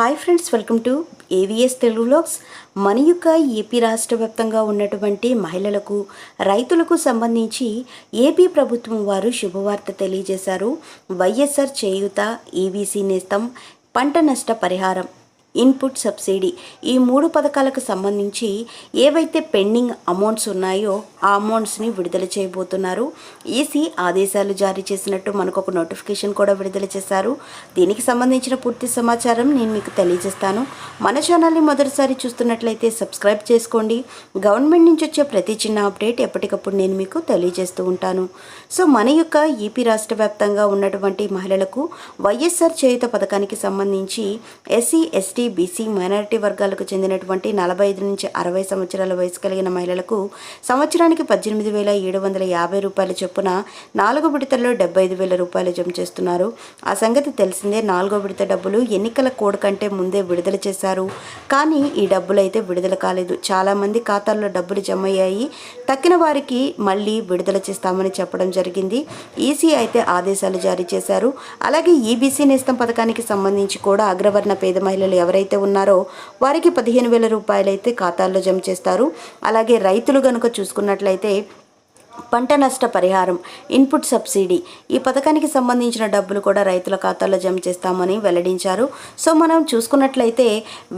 Hi friends welcome to AVS Telugu blogs మన యొక్క AP రాష్ట్ర వ్యాప్తంగా ఉన్నటువంటి మహిళలకు రైతులకు సంబంధించి ఏపీ ప్రభుత్వం వారు శుభవార్త తెలియజేశారు. వైఎస్ఆర్ చేయూత ఏబీసీ నేస్తం పంట నష్ట పరిహారం. Input subsidy. ఈ మూడు పథకాలకు సంబంధించి ఏవైతే పెండింగ్ అమౌంట్స్ ఉన్నాయో ఆ అమౌంట్స్ని విడుదల చేయబోతున్నారు. ఈసీ ఆదేశాలు జారీ చేసినట్టు మనకు ఒక నోటిఫికేషన్ కూడా విడుదల చేశారు. దీనికి సంబంధించిన పూర్తి సమాచారం నేను మీకు తెలియజేస్తాను. మన ఛానల్ని మొదటిసారి చూస్తున్నట్లయితే సబ్స్క్రైబ్ చేసుకోండి. గవర్నమెంట్ నుంచి వచ్చే ప్రతి చిన్న అప్డేట్ ఎప్పటికప్పుడు నేను మీకు తెలియజేస్తూ ఉంటాను. సో మన యొక్క ఈపీ రాష్ట్ర వ్యాప్తంగా ఉన్నటువంటి మహిళలకు వైఎస్ఆర్ చేయుత పథకానికి సంబంధించి SC ST ST BC minority వర్గాలకు చెందినటువంటి నలభై ఐదు నుంచి అరవై సంవత్సరాల వయసు కలిగిన మహిళలకు సంవత్సరానికి పద్దెనిమిది వేల ఏడు వందల యాభై రూపాయల చొప్పున నాలుగు విడతల్లో డెబ్బై ఐదు వేల రూపాయలు జమ చేస్తున్నారు. ఆ సంగతి తెలిసిందే. నాలుగో విడత డబ్బులు ఎన్నికల కోడ్ కంటే ముందే విడుదల చేశారు. కానీ ఈ డబ్బులు అయితే విడుదల కాలేదు. చాలామంది ఖాతాల్లో డబ్బులు జమ అయ్యాయి. తక్కిన వారికి మళ్ళీ విడుదల చేస్తామని చెప్పడం జరిగింది. ఈసీ అయితే ఆదేశాలు జారీ చేశారు. అలాగే ఈబీసీ నేస్తం పథకానికి సంబంధించి కూడా అగ్రవర్ణ పేద మహిళలు ఎవరైతే ఉన్నారో వారికి పదిహేను వేల రూపాయలైతే ఖాతాల్లో జమ చేస్తారు. అలాగే రైతులు కనుక చూసుకున్నట్లయితే పంట నష్ట పరిహారం ఇన్పుట్ సబ్సిడీ. ఈ పథకానికి సంబంధించిన డబ్బులు కూడా రైతుల ఖాతాలో జమ చేస్తామని వెల్లడించారు. సో మనం చూసుకున్నట్లయితే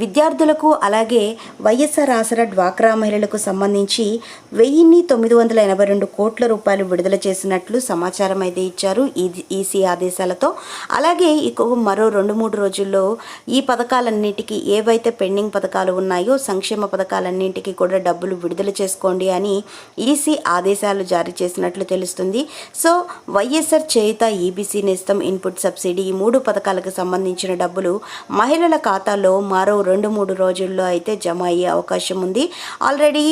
విద్యార్థులకు అలాగే వైఎస్ఆర్ ఆసరా డ్వాక్రా మహిళలకు సంబంధించి వెయ్యిన్ని తొమ్మిది వందల ఎనభై రెండు కోట్ల రూపాయలు విడుదల చేసినట్లు సమాచారం అయితే ఇచ్చారు ఈసీ ఆదేశాలతో. అలాగే ఇక మరో రెండు మూడు రోజుల్లో ఈ పథకాలన్నిటికీ ఏవైతే పెండింగ్ పథకాలు ఉన్నాయో సంక్షేమ పథకాలన్నింటికి కూడా డబ్బులు విడుదల చేసుకోండి అని ఈసీ ఆదేశాలు జారీ చేసినట్లు తెలుస్తుంది. సో వైఎస్ఆర్ చేయుత ఈబీసీ నేస్తం ఇన్పుట్ సబ్సిడీ ఈ మూడు పథకాలకు సంబంధించిన డబ్బులు మహిళల ఖాతాలో మరో రెండు మూడు రోజుల్లో అయితే జమ అయ్యే అవకాశం ఉంది. ఆల్రెడీ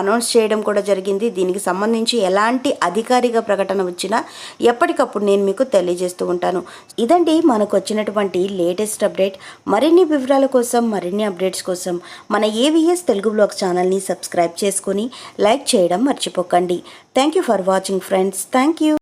అనౌన్స్ చేయడం కూడా జరిగింది. దీనికి సంబంధించి ఎలాంటి అధికారిక ప్రకటన వచ్చినా ఎప్పటికప్పుడు నేను మీకు తెలియజేస్తూ ఉంటాను. ఇదండి మనకు వచ్చినటువంటి లేటెస్ట్ అప్డేట్. మరిన్ని వివరాల కోసం మరిన్ని అప్డేట్స్ కోసం మన ఏవిఎస్ తెలుగు బ్లాగ్ ఛానల్ని సబ్స్క్రైబ్ చేసుకొని లైక్ చేయడం మర్చిపోకండి thank you for watching friends thank you